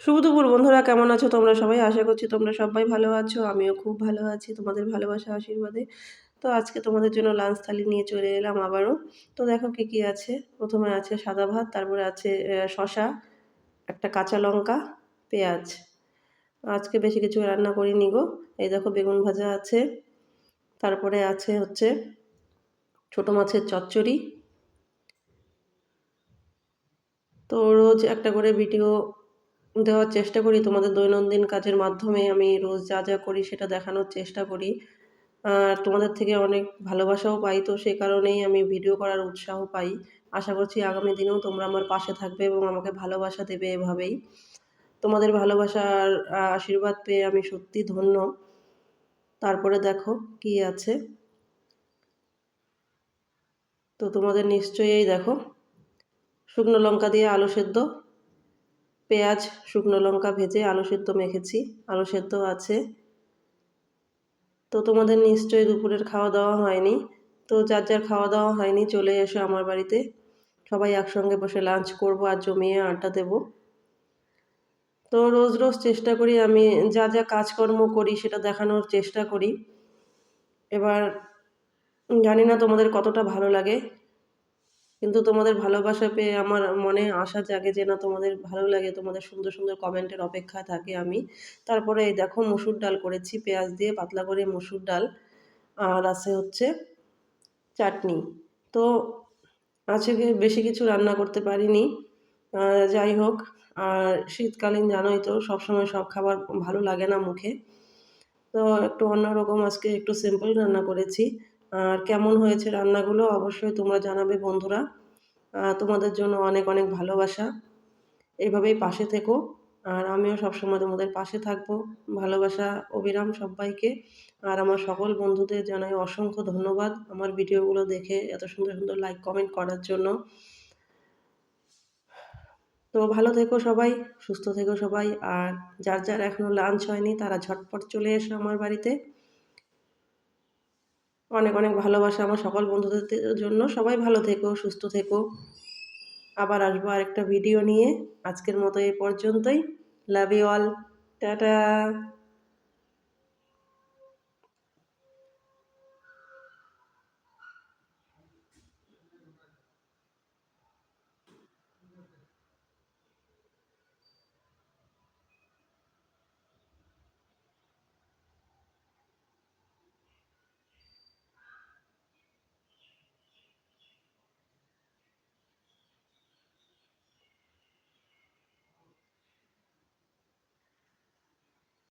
শুভ বন্ধুরা, কেমন আছো তোমরা সবাই? আশা করছি তোমরা সবাই ভালো আছো, আমিও খুব ভালো আছি, তোমাদের ভালোবাসা আশীর্বাদে। তো আজকে তোমাদের জন্য লাঞ্চ থালি নিয়ে চলে এলাম আবারও। তো দেখো কী কী আছে। প্রথমে আছে সাদা ভাত, তারপরে আছে শশা একটা কাঁচা লঙ্কা, পেঁয়াজ। আজকে বেশি কিছু রান্না করিনি গো। এই দেখো বেগুন ভাজা আছে। তারপরে আছে হচ্ছে ছোটো মাছের চচ্চড়ি। তো রোজ একটা করে ভিডিও দেওয়ার চেষ্টা করি, তোমাদের দৈনন্দিন কাজের মাধ্যমে আমি রোজ যা যা করি সেটা দেখানোর চেষ্টা করি। আর তোমাদের থেকে অনেক ভালোবাসাও পাই, তো সে কারণেই আমি ভিডিও করার উৎসাহ পাই। আশা করছি আগামী দিনেও তোমরা আমার পাশে থাকবে এবং আমাকে ভালোবাসা দেবে এভাবেই। তোমাদের ভালোবাসার আশীর্বাদ পেয়ে আমি সত্যি ধন্য। তারপরে দেখো কি আছে। তো তোমাদের নিশ্চয়ই দেখো। শুকনো লঙ্কা দিয়ে আলু সেদ্ধ। পেঁয়াজ, শুকনো লঙ্কা ভেজে আলু সেদ্ধ মেখেছি। আলু সেদ্ধ আছে। তো তোমাদের নিশ্চয়ই দুপুরের খাওয়া দাওয়া হয়নি। তো যার যার খাওয়া দাওয়া হয়নি, চলে এসো আমার বাড়িতে। সবাই একসঙ্গে বসে লাঞ্চ করব আর জমিয়ে আড্ডা দেব। তো রোজ রোজ চেষ্টা করি আমি যা যা কাজকর্ম করি সেটা দেখানোর চেষ্টা করি। এবার জানি না তোমাদের কতটা ভালো লাগে। কিন্তু তোমাদের ভালোবাসা পেয়ে আমার মনে আশা জাগে যে, না, তোমাদের ভালো লাগে, তোমাদের সুন্দর সুন্দর কমেন্টের অপেক্ষায় থাকে আমি। তারপরে এই দেখো, মুসুর ডাল করেছি, পেঁয়াজ দিয়ে পাতলা করে মুসুর ডাল। আর আছে হচ্ছে চাটনি। তো আজকে বেশি কিছু রান্না করতে পারিনি। যাই হোক, আর শীতকালীন জানোই তো, সবসময় সব খাবার ভালো লাগে না মুখে। তো একটু অন্যরকম আজকে একটু সিম্পল রান্না করেছি। আর কেমন হয়েছে রান্নাগুলো অবশ্যই তোমরা জানাবে বন্ধুরা। তোমাদের জন্য অনেক অনেক ভালোবাসা। এভাবেই পাশে থেকো। আর আমিও সবসময় তোমাদের পাশে থাকব। ভালোবাসা, অবিরাম সবাইকে। আর আমার সকল বন্ধুদের জানাই অসংখ্য ধন্যবাদ আমার ভিডিওগুলো দেখে এত সুন্দর সুন্দর লাইক কমেন্ট করার জন্য। তো ভালো থেকো সবাই, সুস্থ থেকো সবাই। আর যার যার এখনও লাঞ্চ হয়নি তারা ঝটপট চলে এসো আমার বাড়িতে। অনেক অনেক ভালোবাসা আমার সকল বন্ধুদের জন্য। সবাই ভালো থেকো, সুস্থ থেকো। আবার আসব আরেকটা ভিডিও নিয়ে। আজকের মতো এ পর্যন্তই। Love you all tata